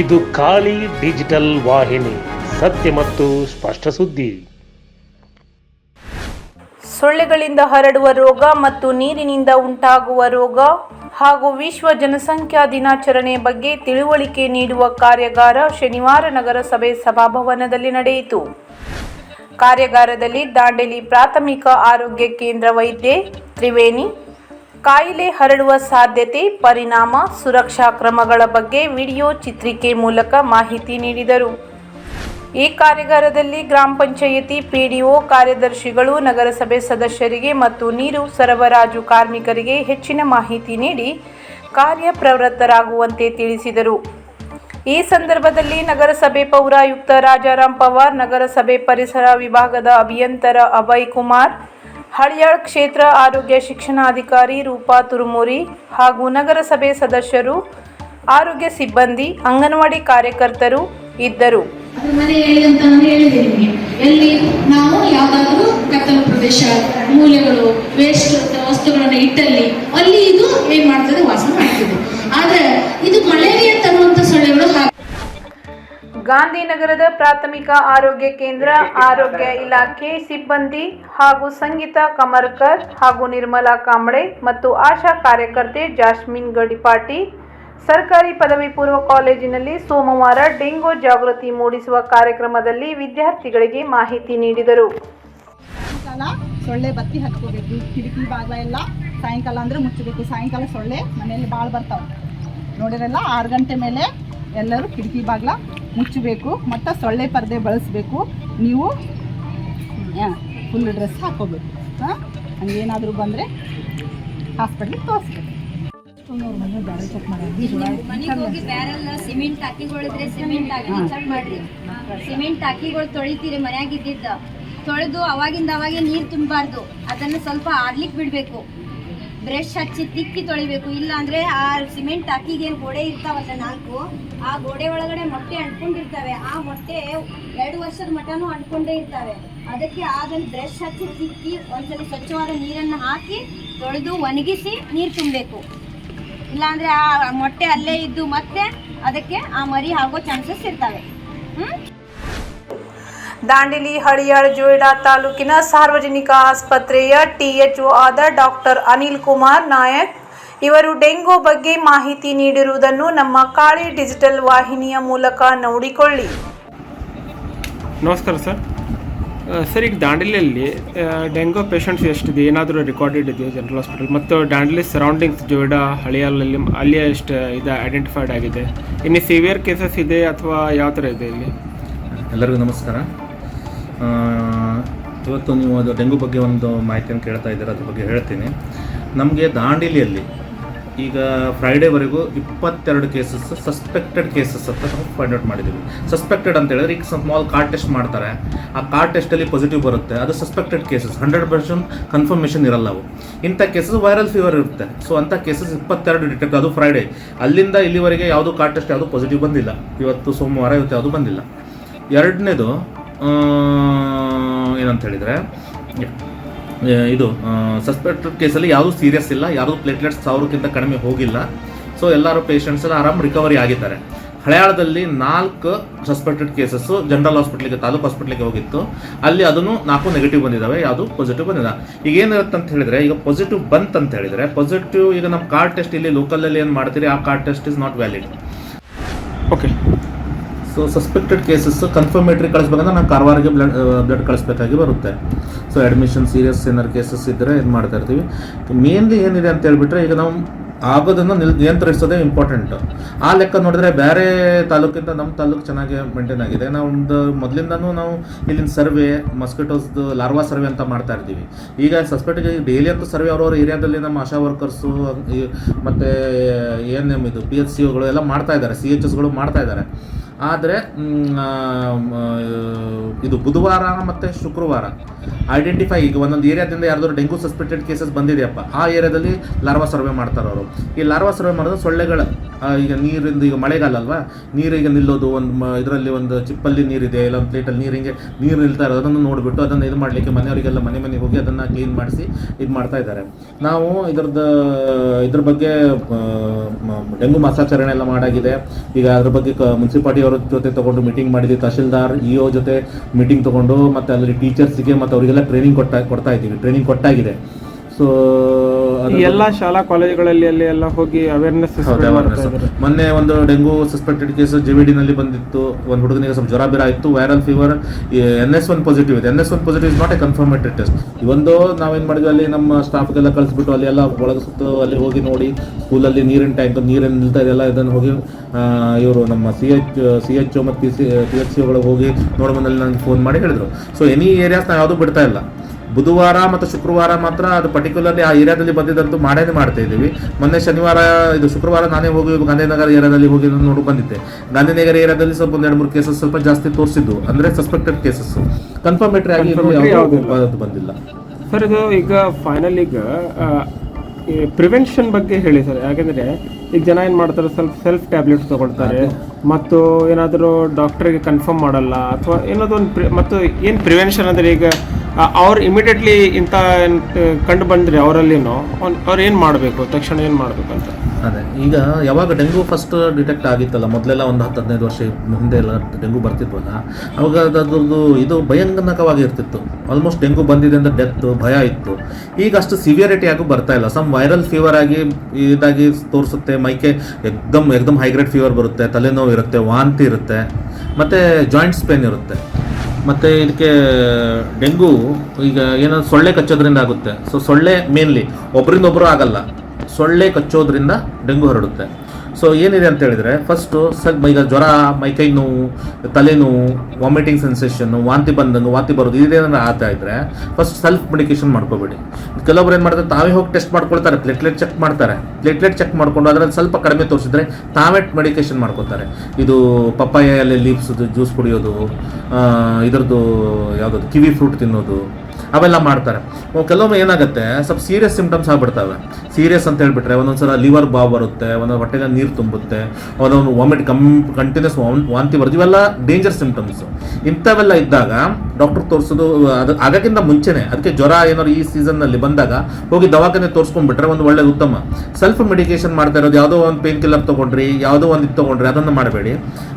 ಇದು ಖಾಲಿ ಡಿಜಿಟಲ್ ವಾಹಿನಿ, ಸತ್ಯ ಮತ್ತು ಸ್ಪಷ್ಟ ಸುದ್ದಿ. ಸೊಳ್ಳೆಗಳಿಂದ ಹರಡುವ ರೋಗ ಮತ್ತು ನೀರಿನಿಂದ ಉಂಟಾಗುವ ರೋಗ ಹಾಗೂ ವಿಶ್ವ ಜನಸಂಖ್ಯಾ ದಿನಾಚರಣೆ ಬಗ್ಗೆ ತಿಳುವಳಿಕೆ ನೀಡುವ ಕಾರ್ಯಾಗಾರ ಶನಿವಾರ ನಗರಸಭೆ ಸಭಾಭವನದಲ್ಲಿ ನಡೆಯಿತು. ಕಾರ್ಯಾಗಾರದಲ್ಲಿ ದಾಂಡೇಲಿ ಪ್ರಾಥಮಿಕ ಆರೋಗ್ಯ ಕೇಂದ್ರ ವೈದ್ಯೆ ತ್ರಿವೇಣಿ ಕಾಯಿಲೆ ಹರಡುವ ಸಾಧ್ಯತೆ, ಪರಿಣಾಮ, ಸುರಕ್ಷಾ ಕ್ರಮಗಳ ಬಗ್ಗೆ ವಿಡಿಯೋ ಚಿತ್ರಿಕೆ ಮೂಲಕ ಮಾಹಿತಿ ನೀಡಿದರು. ಈ ಕಾರ್ಯಾಗಾರದಲ್ಲಿ ಗ್ರಾಮ ಪಂಚಾಯಿತಿ ಪಿಡಿಒ ಕಾರ್ಯದರ್ಶಿಗಳು, ನಗರಸಭೆ ಸದಸ್ಯರಿಗೆ ಮತ್ತು ನೀರು ಸರಬರಾಜು ಕಾರ್ಮಿಕರಿಗೆ ಹೆಚ್ಚಿನ ಮಾಹಿತಿ ನೀಡಿ ಕಾರ್ಯಪ್ರವೃತ್ತರಾಗುವಂತೆ ತಿಳಿಸಿದರು. ಈ ಸಂದರ್ಭದಲ್ಲಿ ನಗರಸಭೆ ಪೌರಾಯುಕ್ತ ರಾಜಾರಾಮ್ ಪವಾರ್, ನಗರಸಭೆ ಪರಿಸರ ವಿಭಾಗದ ಅಭಿಯಂತರ ಅಭಯ್ ಕುಮಾರ್ ಹಳಿಯಾಳ್ ಕ್ಷೇತ್ರ ಆರೋಗ್ಯ ಶಿಕ್ಷಣಾಧಿಕಾರಿ ರೂಪಾ ತುರುಮುರಿ ಹಾಗೂ ನಗರಸಭೆ ಸದಸ್ಯರು, ಆರೋಗ್ಯ ಸಿಬ್ಬಂದಿ, ಅಂಗನವಾಡಿ ಕಾರ್ಯಕರ್ತರು ಇದ್ದರು. ಎಲ್ಲಿ ನಾವು ಯಾವ್ದಾದ್ರು ಕತ್ತಲು ಪ್ರದೇಶ, ಮೂಲೆಗಳು ವೇಸ್ಟ್ ವಸ್ತುಗಳನ್ನ ಇಟ್ಟಲ್ಲಿ, ಅಲ್ಲಿ ಇದು ಏನ್ ಮಾಡ್ತದೆ? ವಾಸ ಮಾಡ್ತದೆ. ಆದ್ರೆ ಇದು ಹಾಗೆ ಗಾಂಧಿನಗರದ ಪ್ರಾಥಮಿಕ ಆರೋಗ್ಯ ಕೇಂದ್ರ ಆರೋಗ್ಯ ಇಲಾಖೆ ಸಿಬ್ಬಂದಿ ಹಾಗೂ ಸಂಗೀತ ಕಮರ್ಕರ್ ಹಾಗೂ ನಿರ್ಮಲಾ ಕಾಂಬಳೆ ಮತ್ತು ಆಶಾ ಕಾರ್ಯಕರ್ತೆ ಜಾಸ್ಮಿನ್ ಗಡಿಪಾಟಿ ಸರ್ಕಾರಿ ಪದವಿ ಪೂರ್ವ ಕಾಲೇಜಿನಲ್ಲಿ ಸೋಮವಾರ ಡೆಂಗೂ ಜಾಗೃತಿ ಮೂಡಿಸುವ ಕಾರ್ಯಕ್ರಮದಲ್ಲಿ ವಿದ್ಯಾರ್ಥಿಗಳಿಗೆ ಮಾಹಿತಿ ನೀಡಿದರು. ಸೊಳ್ಳೆ ಬತ್ತಿ ಹಚ್ಕೋಬೇಕು ಕಿಟಕಿ ಬಾಗ್ಲ ಎಲ್ಲ ಸಾಯಂಕಾಲ ಅಂದ್ರೆ ಮುಚ್ಚಬೇಕು. ಸಾಯಂಕಾಲ ಸೊಳ್ಳೆ ಮನೆಯಲ್ಲಿ ಭಾಳ ಬರ್ತಾವೆ. ನೋಡಿರಲ್ಲ ಆರು ಗಂಟೆ ಮೇಲೆ ಎಲ್ಲರೂ ಕಿಟಕಿ ಬಾಗ್ಲ ಮುಚ್ಚಬೇಕು, ಮತ್ತು ಸೊಳ್ಳೆ ಪರದೆ ಬಳಸಬೇಕು. ನೀವು ಫುಲ್ ಡ್ರೆಸ್ ಹಾಕೋಬೇಕು. ಹಾಂ? ಹಂಗೇನಾದರೂ ಬಂದರೆ ಹಾಸ್ಪಿಟ್ಲಿಗೆ ತೋರಿಸ್ಬೇಕು. ಮನೆಗೆ ಹೋಗಿ ಸಿಮೆಂಟ್ ಟಾಕಿಗಳಿದ್ರೆ ಸಿಮೆಂಟ್ ಹಾಕಿ ಚೆಕ್ ಸಿಮೆಂಟ್ ತೊಳಿತೀರಿ, ಮನ್ಯಾಗ ಇದ್ದಿದ್ದ. ತೊಳೆದು ಅವಾಗಿಂದ ಅವಾಗೆ ನೀರು ತುಂಬಬಾರ್ದು ಅದನ್ನು ಸ್ವಲ್ಪ ಆಡ್ಲಿಕ್ಕೆ ಬಿಡಬೇಕು. ಬ್ರಷ್ ಹಚ್ಚಿ ತಿಕ್ಕಿ ತೊಳಿಬೇಕು. ಇಲ್ಲ ಅಂದ್ರೆ ಆ ಸಿಮೆಂಟ್ ಏನು ಗೋಡೆ ಇರ್ತಾವಲ್ಲ ನಾಲ್ಕು, ಆ ಗೋಡೆ ಒಳಗಡೆ ಮೊಟ್ಟೆ ಅಂಟ್ಕೊಂಡಿರ್ತವೆ. ಆ ಮೊಟ್ಟೆ ಎರಡು ವರ್ಷದ ಮಟನೂ ಅಂಟ್ಕೊಂಡೇ ಇರ್ತವೆ. ಅದಕ್ಕೆ ಅದನ್ನು ಬ್ರಷ್ ಹಚ್ಚಿ ತಿಕ್ಕಿ ಒಂದ್ಸಲ ಸ್ವಚ್ಛವಾದ ನೀರನ್ನು ಹಾಕಿ ತೊಳೆದು ಒಣಗಿಸಿ ನೀರು ತುಂಬಬೇಕು. ಇಲ್ಲಾಂದ್ರೆ ಆ ಮೊಟ್ಟೆ ಅಲ್ಲೇ ಇದ್ದು ಮತ್ತೆ ಅದಕ್ಕೆ ಆ ಮರಿ ಆಗೋ ಚಾನ್ಸಸ್ ಇರ್ತವೆ. ಹ್ಮ್? ದಾಂಡೇಲಿ ಹಳಿಯಾಳ್ ಜೋಯಿಡಾ ತಾಲೂಕಿನ ಸಾರ್ವಜನಿಕ ಆಸ್ಪತ್ರೆಯ ಟಿಎಚ್ಒ ಆದ ಡಾಕ್ಟರ್ ಅನಿಲ್ ಕುಮಾರ್ ನಾಯಕ್ ಇವರು ಡೆಂಗು ಬಗ್ಗೆ ಮಾಹಿತಿ ನೀಡಿರುವುದನ್ನು ನಮ್ಮ ಕಾಳಿ ಡಿಜಿಟಲ್ ವಾಹಿನಿಯ ಮೂಲಕ ನೋಡಿಕೊಳ್ಳಿ. ನಮಸ್ಕಾರ ಸರ್. ಸರ್ ಈಗ ದಾಂಡೇಲಿಯಲ್ಲಿ ಡೆಂಗೂ ಪೇಷಂಟ್ಸ್ ಎಷ್ಟಿದೆ? ಏನಾದರೂ ರೆಕಾರ್ಡೆಡ್ ಇದೆಯಾ ಜನರಲ್ ಹಾಸ್ಪಿಟಲ್ ಮತ್ತು ದಾಂಡೇಲಿ ಸರೌಂಡಿಂಗ್ಸ್ ಜೋಯ್ಡಾ ಹಳಿಯಲ್ಲಿ ಅಲ್ಲಿ ಎಷ್ಟು ಇದು ಐಡೆಂಟಿಫೈಡ್ ಆಗಿದೆ? ಇನ್ನು ಸಿವಿಯರ್ ಕೇಸಸ್ ಇದೆ ಅಥವಾ ಯಾವ ಥರ ಇದೆ ಇಲ್ಲಿ? ಎಲ್ಲರಿಗೂ ನಮಸ್ಕಾರ. ಇವತ್ತು ನೀವು ಅದು ಡೆಂಗು ಬಗ್ಗೆ ಒಂದು ಮಾಹಿತಿಯನ್ನು ಕೇಳ್ತಾ ಇದ್ದೀರ, ಅದ್ರ ಬಗ್ಗೆ ಹೇಳ್ತೀನಿ. ನಮಗೆ ದಾಂಡೇಲಿಯಲ್ಲಿ ಈಗ ಫ್ರೈಡೇವರೆಗೂ ಇಪ್ಪತ್ತೆರಡು ಕೇಸಸ್ ಸಸ್ಪೆಕ್ಟೆಡ್ ಕೇಸಸ್ ಅಂತ ನಾವು ಫೈಂಡ್ ಔಟ್ ಮಾಡಿದ್ದೀವಿ. ಸಸ್ಪೆಕ್ಟೆಡ್ ಅಂತ ಹೇಳಿದ್ರೆ ಈಗ ಸ್ಮಾಲ್ ಕಾರ್ಡ್ ಟೆಸ್ಟ್ ಮಾಡ್ತಾರೆ. ಆ ಕಾರ್ಡ್ ಟೆಸ್ಟಲ್ಲಿ ಪಾಸಿಟಿವ್ ಬರುತ್ತೆ. ಅದು suspected cases hundred percent confirmation ಇರಲ್ಲ ಅವು. ಇಂಥ ಕೇಸಸ್ ವೈರಲ್ ಫೀವರ್ ಇರುತ್ತೆ. ಸೊ ಅಂಥ ಕೇಸಸ್ ಇಪ್ಪತ್ತೆರಡು ಡಿಟೆಕ್ಟ್ ಅದು ಫ್ರೈಡೇ ಅಲ್ಲಿಂದ ಇಲ್ಲಿವರೆಗೆ ಯಾವುದೂ ಕಾರ್ಡ್ ಟೆಸ್ಟ್ ಯಾವುದೂ ಪಾಸಿಟಿವ್ ಬಂದಿಲ್ಲ. ಇವತ್ತು ಸೋಮವಾರ, ಇವತ್ತು ಯಾವುದೂ ಬಂದಿಲ್ಲ. ಎರಡನೇದು ಏನಂತ ಹೇಳಿದರೆ ಇದು ಸಸ್ಪೆಕ್ಟೆಡ್ ಕೇಸಲ್ಲಿ ಯಾವುದೂ ಸೀರಿಯಸ್ ಇಲ್ಲ, ಯಾರ್ದು ಪ್ಲೇಟ್ಲೆಟ್ಸ್ ಸಾವಿರಕ್ಕಿಂತ ಕಡಿಮೆ ಹೋಗಿಲ್ಲ. ಸೊ ಎಲ್ಲರೂ ಪೇಷಂಟ್ಸ್ ಎಲ್ಲ ಆರಾಮ್ ರಿಕವರಿ ಆಗಿದ್ದಾರೆ. ಹಳೆಯಾಳದಲ್ಲಿ ನಾಲ್ಕು ಸಸ್ಪೆಕ್ಟೆಡ್ ಕೇಸಸ್ಸು ಜನರಲ್ ಹಾಸ್ಪಿಟ್ಲಿಗೆ ತಾಲೂಕು ಹಾಸ್ಪಿಟ್ಲಿಗೆ ಹೋಗಿತ್ತು. ಅಲ್ಲಿ ಅದನ್ನು ನಾಲ್ಕು ನೆಗೆಟಿವ್ ಬಂದಿದ್ದಾವೆ, ಯಾವುದು ಪಾಸಿಟಿವ್ ಬಂದಿಲ್ಲ. ಈಗ ಏನಿರುತ್ತೆ ಅಂತ ಹೇಳಿದರೆ, ಈಗ ಪಾಸಿಟಿವ್ ಬಂತ ಅಂತ ಹೇಳಿದರೆ ಪಾಸಿಟಿವ್ ಈಗ ನಮ್ಮ ಕಾರ್ಡ್ ಟೆಸ್ಟ್ ಇಲ್ಲಿ ಲೋಕಲಲ್ಲಿ ಏನು ಮಾಡ್ತೀರಿ, ಆ card test is not valid okay so suspected cases confirmatory ಕಳಿಸ್ಬೇಕಂದ್ರೆ ನಾವು ಕಾರವಾರಿಗೆ ಬ್ಲಡ್ ಬ್ಲಡ್ ಕಳಿಸ್ಬೇಕಾಗಿ ಬರುತ್ತೆ. ಸೊ ಅಡ್ಮಿಷನ್ ಸೀರಿಯಸ್ ಏನಾರು ಕೇಸಸ್ ಇದ್ದರೆ ಇದು ಮಾಡ್ತಾ ಇರ್ತೀವಿ. ಮೇನ್ಲಿ ಏನಿದೆ ಅಂತ ಹೇಳ್ಬಿಟ್ರೆ ಈಗ ನಾವು ಆಗೋದನ್ನು ನಿಲ್, ನಿಯಂತ್ರಿಸೋದೇ ಇಂಪಾರ್ಟೆಂಟ್ ಆ ಲೆಕ್ಕ ನೋಡಿದ್ರೆ ಬೇರೆ ತಾಲೂಕಿಂತ ನಮ್ಮ ತಾಲೂಕು ಚೆನ್ನಾಗಿ ಮೇಂಟೈನ್ ಆಗಿದೆ. ನಾವು ಒಂದು ಮೊದಲಿಂದನೂ ನಾವು ಇಲ್ಲಿನ ಸರ್ವೆ ಮಸ್ಕಿಟೋಸ್ದು ಲಾರ್ವಾ ಸರ್ವೆ ಅಂತ ಮಾಡ್ತಾ ಇರ್ತೀವಿ. ಈಗ ಸಸ್ಪೆಕ್ಟ್ ಡೈಲಿ ಅಂತೂ ಸರ್ವೆ ಅವ್ರವ್ರ ಏರಿಯಾದಲ್ಲಿ ನಮ್ಮ ಆಶಾ ವರ್ಕರ್ಸು ಮತ್ತು ಏನು ಎಂ ಇದು ಪಿ ಎಚ್ ಸಿ ಓಗಳು ಎಲ್ಲ ಮಾಡ್ತಾ ಇದ್ದಾರೆ ಸಿ ಎಚ್ ಎಸ್ಗಳು ಮಾಡ್ತಾ ಇದ್ದಾರೆ. ಆದರೆ ಇದು ಬುಧವಾರ ಮತ್ತು ಶುಕ್ರವಾರ. ಐಡೆಂಟಿಫೈ ಈಗ ಒಂದೊಂದು ಏರಿಯಾದಿಂದ ಯಾರಾದರೂ ಡೆಂಗು ಸಸ್ಪೆಕ್ಟೆಡ್ ಕೇಸಸ್ ಬಂದಿದೆಯಪ್ಪ. ಆ ಏರಿಯಾದಲ್ಲಿ ಲಾರ್ವಾ ಸರ್ವೆ ಮಾಡ್ತಾರೆ ಅವರು ಈ ಲಾರ್ವಾ ಸರ್ವೆ ಮಾಡಿದ್ರೆ ಸೊಳ್ಳೆಗಳ ಈಗ ನೀರಿಂದ ಈಗ ಮಳೆಗಾಲ ಅಲ್ವಾ? ನೀರಿಗೆ ನಿಲ್ಲೋದು, ಒಂದು ಇದರಲ್ಲಿ ಒಂದು ಚಿಪ್ಪಲ್ಲಿ ನೀರಿದೆ, ಇಲ್ಲ ಒಂದು ಪ್ಲೇಟಲ್ಲಿ ನೀರು ಹಿಂಗೆ ನೀರು ನಿಲ್ತಾ ಇರೋದು, ಅದನ್ನು ನೋಡಿಬಿಟ್ಟು ಅದನ್ನು ಇದು ಮಾಡಲಿಕ್ಕೆ ಮನೆಯವರಿಗೆಲ್ಲ ಮನೆ ಮನೆಗೆ ಹೋಗಿ ಅದನ್ನು ಕ್ಲೀನ್ ಮಾಡಿಸಿ ಇದು ಮಾಡ್ತಾ ಇದ್ದಾರೆ. ನಾವು ಇದ್ರದ್ದು, ಇದ್ರ ಬಗ್ಗೆ ಡೆಂಗು ಮಾಸಾಚರಣೆ ಎಲ್ಲ ಮಾಡಾಗಿದೆ. ಈಗ ಅದ್ರ ಬಗ್ಗೆ ಮುನ್ಸಿಪಾಲಿಟಿ ಅವರ ಜೊತೆ ತಗೊಂಡು ಮೀಟಿಂಗ್ ಮಾಡಿದ್ವಿ, ತಹಶೀಲ್ದಾರ್, ಇ ಒ ಜೊತೆ ಮೀಟಿಂಗ್ ತಗೊಂಡು, ಮತ್ತು ಅಲ್ಲಿ ಟೀಚರ್ಸಿಗೆ ಮತ್ತು ಅವರಿಗೆಲ್ಲ ಟ್ರೈನಿಂಗ್ ಕೊಟ್ಟ, ಕೊಡ್ತಾ ಇದ್ದೀವಿ ಟ್ರೈನಿಂಗ್ ಕೊಟ್ಟಾಗಿದೆ. ಸೊ ಈ ಎಲ್ಲ ಶಾಲಾ ಕಾಲೇಜುಗಳಲ್ಲಿ ಅಲ್ಲಿ ಎಲ್ಲ ಹೋಗಿ ಅವೇರ್ನೆಸ್ ಮೊನ್ನೆ ಒಂದು ಡೆಂಗು ಸಸ್ಪೆಕ್ಟೆಡ್ ಕೇಸ್ ಜಿವಿಡಿ ನಲ್ಲಿ ಬಂದಿತ್ತು. ಒಂದು ಹುಡುಗನಿಗೆ ಸ್ವಲ್ಪ ಜ್ವರ ಬಿರ ಇತ್ತು viral fever N S one positive ಇದೆ. N S one positive is not a confirmated test ಇವೊಂದು ನಾವೇನು ಮಾಡಿದ್ವಿ ಅಲ್ಲಿ ನಮ್ಮ ಸ್ಟಾಫ್ಗೆಲ್ಲ ಕಳಿಸ್ಬಿಟ್ಟು ಅಲ್ಲಿ ಎಲ್ಲ ಒಳಗೆ ಸುತ್ತು ಅಲ್ಲಿ ಹೋಗಿ ನೋಡಿ ಸ್ಕೂಲಲ್ಲಿ ನೀರಿನ ಟ್ಯಾಂಕ್ ನೀರಿನ ನಿಲ್ತಾ ಇದೆಯಲ್ಲ ಇದನ್ನು ಹೋಗಿ ಇವರು ನಮ್ಮ ಸಿ ಎಚ್ ಸಿ ಎಚ್ ಮತ್ತು P C P H C ಒಳಗೆ ಹೋಗಿ ನೋಡ್ಬಂದಲ್ಲಿ ನನಗೆ ಫೋನ್ ಮಾಡಿ ಹೇಳಿದ್ರು. ಸೊ ಎನಿ ಏರಿಯಾಸ್ ನಾವು ಯಾವುದೂ ಬಿಡ್ತಾ ಇಲ್ಲ. ಬುಧವಾರ ಮತ್ತು ಶುಕ್ರವಾರ ಮಾತ್ರ ಅದು ಪರ್ಟಿಕ್ಯುಲರ್ಲಿ ಆ ಏರಿಯಾದಲ್ಲಿ ಬಂದಿದ್ದಂತೂ ಮಾಡೇನೆ ಮಾಡ್ತಾ ಇದ್ದೀವಿ. ಮೊನ್ನೆ ಶನಿವಾರ ಇದು ಶುಕ್ರವಾರ ನಾನೇ ಹೋಗಿ ಗಾಂಧಿನಗರ ಏರಿಯಾದಲ್ಲಿ ಹೋಗಿ ನೋಡಿ ಬಂದಿದ್ದೆ. ಗಾಂಧಿನಗರ ಏರಿಯಾದಲ್ಲಿ ಸ್ವಲ್ಪ ಒಂದು ಎರಡು ಮೂರು ಕೇಸಸ್ ಸ್ವಲ್ಪ ಜಾಸ್ತಿ ತೋರಿಸಿದ್ದು ಅಂದ್ರೆ ಸಸ್ಪೆಕ್ಟೆಡ್ ಕೇಸಸ್ ಕನ್ಫರ್ಮೇಟರಿ ಆಗಿ ಬಂದಿಲ್ಲ. ಸರ್ ಇದು ಈಗ ಫೈನಲ್ ಈಗ ಪ್ರಿವೆನ್ಷನ್ ಬಗ್ಗೆ ಹೇಳಿ ಸರ್ ಯಾಕಂದ್ರೆ ಈಗ ಜನ ಏನು ಮಾಡ್ತಾರೆ ಸ್ವಲ್ಪ ಸೆಲ್ಫ್ ಟ್ಯಾಬ್ಲೆಟ್ಸ್ ತಗೊಳ್ತಾರೆ. ಮತ್ತು ಏನಾದರೂ ಡಾಕ್ಟರ್ಗೆ ಕನ್ಫರ್ಮ್ ಮಾಡಲ್ಲ ಅಥವಾ ಏನಾದ್ರು ಒಂದು ಮತ್ತು ಏನು ಪ್ರಿವೆನ್ಷನ್ ಅಂದರೆ ಈಗ ಅವ್ರು ಇಮಿಡಿಯೇಟ್ಲಿ ಇಂಥ ಕಂಡು ಬಂದರೆ ಅವರಲ್ಲಿನೋ ಅವ್ರು ಏನು ಮಾಡಬೇಕು? ತಕ್ಷಣ ಏನು ಮಾಡಬೇಕು ಅಂತ? ಅದೇ. ಈಗ ಯಾವಾಗ ಡೆಂಗು ಫಸ್ಟ್ ಡಿಟೆಕ್ಟ್ ಆಗಿತ್ತಲ್ಲ, ಮೊದಲೆಲ್ಲ ಒಂದು ಹತ್ತು ಹದಿನೈದು ವರ್ಷ ಮುಂದೆ ಎಲ್ಲ ಡೆಂಗು ಬರ್ತಿದ್ವಲ್ಲ, ಅವಾಗ ಅದ್ರದ್ದು ಇದು ಭಯಂಕರವಾಗಿ ಇರ್ತಿತ್ತು ಆಲ್ಮೋಸ್ಟ್ ಡೆಂಗು ಬಂದಿದೆ ಅಂತ ಡೆತ್ ಭಯ ಇತ್ತು. ಈಗ ಅಷ್ಟು ಸಿವಿಯರಿಟಿ ಆಗೂ ಬರ್ತಾ ಇಲ್ಲ. ಸಮ್ ವೈರಲ್ ಫೀವರ್ ಆಗಿ ಇದಾಗಿ ತೋರಿಸುತ್ತೆ, ಮೈಕೆ ಎಕ್ದಮ್ ಎಕ್ದಮ್ ಹೈಗ್ರೇಡ್ ಫೀವರ್ ಬರುತ್ತೆ, ತಲೆನೋವು ಇರುತ್ತೆ, ವಾಂತಿ ಇರುತ್ತೆ, ಮತ್ತು ಜಾಯಿಂಟ್ಸ್ ಪೇನ್ ಇರುತ್ತೆ. ಮತ್ತು ಇದಕ್ಕೆ ಡೆಂಗು ಈಗ ಏನಾದ್ರು ಸೊಳ್ಳೆ ಕಚ್ಚೋದ್ರಿಂದ ಆಗುತ್ತೆ. ಸೊ ಸೊಳ್ಳೆ ಮೇನ್ಲಿ ಒಬ್ಬರಿಂದ ಒಬ್ಬರು ಆಗಲ್ಲ. ಸೊಳ್ಳೆ ಕಚ್ಚೋದ್ರಿಂದ ಡೆಂಗು ಹರಡುತ್ತೆ. ಸೊ ಏನಿದೆ ಅಂತ ಹೇಳಿದ್ರೆ ಫಸ್ಟು ಸ್ವಲ್ಪ ಈಗ ಜ್ವರ ಮೈಕೈ ನೋವು ತಲೆನೋವು ವಾಮಿಟಿಂಗ್ ಸೆನ್ಸೇಷನ್ನು ವಾಂತಿ ಬಂದಂಗೆ ವಾಂತಿ ಬರೋದು, ಇದೇನಾದ್ರು ಆಗ್ತಾ ಇದ್ರೆ ಫಸ್ಟ್ ಸೆಲ್ಫ್ ಮೆಡಿಕೇಶನ್ ಮಾಡ್ಕೋಬೇಡಿ. ಕೆಲವೊಬ್ರು ಏನು ಮಾಡ್ತಾರೆ, ತಾವೇ ಹೋಗಿ ಟೆಸ್ಟ್ ಮಾಡ್ಕೊಳ್ತಾರೆ ಪ್ಲೇಟ್ಲೆಟ್ ಚೆಕ್ ಮಾಡ್ತಾರೆ. ಪ್ಲೇಟ್ಲೆಟ್ ಚೆಕ್ ಮಾಡಿಕೊಂಡು ಅದರಲ್ಲಿ ಸ್ವಲ್ಪ ಕಡಿಮೆ ತೋರಿಸಿದ್ರೆ ತಾವೇ ಮೆಡಿಕೇಶನ್ ಮಾಡ್ಕೋತಾರೆ ಇದು ಪಪ್ಪಾಯಲ್ಲಿ ಲೀವ್ಸದು ಜ್ಯೂಸ್ ಕುಡಿಯೋದು ಇದ್ರದ್ದು ಯಾವುದದು, ಕಿವಿ ಫ್ರೂಟ್ ತಿನ್ನೋದು ಅವೆಲ್ಲ ಮಾಡ್ತಾರೆ. ಕೆಲವೊಮ್ಮೆ ಏನಾಗುತ್ತೆ, ಸ್ವಲ್ಪ ಸೀರಿಯಸ್ ಸಿಂಪ್ಟಮ್ಸ್ ಆಗ್ಬಿಡ್ತವೆ. ಸೀರಿಯಸ್ ಅಂತ ಹೇಳ್ಬಿಟ್ರೆ, ಒಂದೊಂದ್ಸಲ ಲಿವರ್ ಬಾವ್ ಬರುತ್ತೆ, ಒಂದೊಂದು ಹೊಟ್ಟೆಗೆ ನೀರು ತುಂಬುತ್ತೆ, ಒಂದೊಂದು ವಾಮಿಟ್ ಕಂ ಕಂಟಿನ್ಯೂಸ್ ವಾಂತಿ ಬರುತ್ತೆ, ಇವೆಲ್ಲ ಡೇಂಜರ್ ಸಿಂಪ್ಟಮ್ಸ್ ಇಂಥವೆಲ್ಲ ಇದ್ದಾಗ ಡಾಕ್ಟರ್ ತೋರಿಸೋದು, ಅದು ಆಗಕ್ಕಿಂತ ಮುಂಚೆನೆ, ಅದಕ್ಕೆ ಜ್ವರ ಏನಾದ್ರು ಈ ಸೀಸನ್ನಲ್ಲಿ ಬಂದಾಗ ಹೋಗಿ ದವಾಖಾನೆ ತೋರಿಸ್ಕೊಂಡ್ಬಿಟ್ರೆ ಒಂದು ಒಳ್ಳೆ ಉತ್ತಮ. ಸೆಲ್ಫ್ ಮೆಡಿಕೇಶನ್ ಮಾಡ್ತಾ ಇರೋದು, ಯಾವುದೋ ಒಂದು ಪೇನ್ ಕಿಲ್ಲರ್ ತೊಗೊಂಡ್ರಿ, ಯಾವುದೋ ಒಂದು ಇದು ತೊಗೊಂಡ್ರಿ, ಅದನ್ನು ಮಾಡಬೇಡಿ.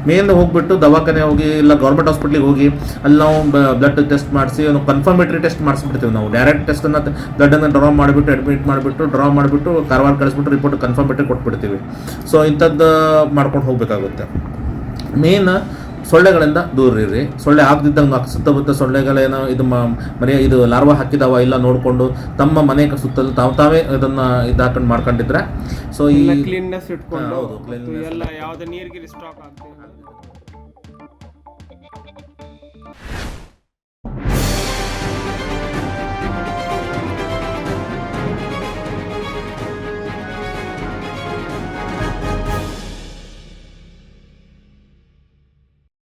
ಮೇನ್ ಹೋಗ್ಬಿಟ್ಟು ದವಾಖಾನೆ ಹೋಗಿ, ಇಲ್ಲ ಗೌರ್ಮೆಂಟ್ ಹಾಸ್ಪಿಟ್ಲಿಗೆ ಹೋಗಿ, ಅಲ್ಲಿ ನಾವು ಬ್ಲಡ್ ಟೆಸ್ಟ್ ಮಾಡಿಸಿ, ಒಂದು ಕನ್ಫರ್ಮೇಟ್ರಿ ಟೆಸ್ಟ್ ಮಾಡಿಸ್ಬಿಡ್ತೀವಿ ನಾವು. ಡೈರೆಕ್ಟ್ ಟೆಸ್ಟನ್ನು ಬ್ಲಡನ್ನು ಡ್ರಾ ಮಾಡಿಬಿಟ್ಟು ಅಡ್ಮಿಟ್ ಮಾಡಿಬಿಟ್ಟು ಡ್ರಾ ಮಾಡಿಬಿಟ್ಟು, ಕಾರವಾರ ಕಳಿಸ್ಬಿಟ್ಟು ರಿಪೋರ್ಟ್ ಕನ್ಫರ್ಮೇಟರಿ ಕೊಟ್ಬಿಡ್ತೀವಿ. ಸೊ ಇಂಥದ್ದು ಮಾಡ್ಕೊಂಡು ಹೋಗಬೇಕಾಗುತ್ತೆ. ಮೇನ್ ಸೊಳ್ಳೆಗಳಿಂದ ದೂರ ಇರ್ರಿ. ಸೊಳ್ಳೆ ಆಗದಿದ್ದಂಗೆ ಸುತ್ತಮುತ್ತ ಸೊಳ್ಳೆಗಳೇನೋ ಇದು ಮನೆ ಇದು ಲಾರ್ವಾ ಹಾಕಿದಾವ ಇಲ್ಲ ನೋಡಿಕೊಂಡು ತಮ್ಮ ಮನೆ ಸುತ್ತಲೂ ತಾವು ತಾವೇ ಇದನ್ನು ಇದು ಹಾಕೊಂಡು ಮಾಡ್ಕೊಂಡಿದ್ರೆ. ಸೊ ಈ ಕ್ಲೀನ್ನೆಸ್ ಇಟ್ಕೊಂಡು ಎಲ್ಲ ಯಾವುದೇ ನೀರಿಗೆ ಸ್ಟಾಕ್ ಆಗ್ತದೆ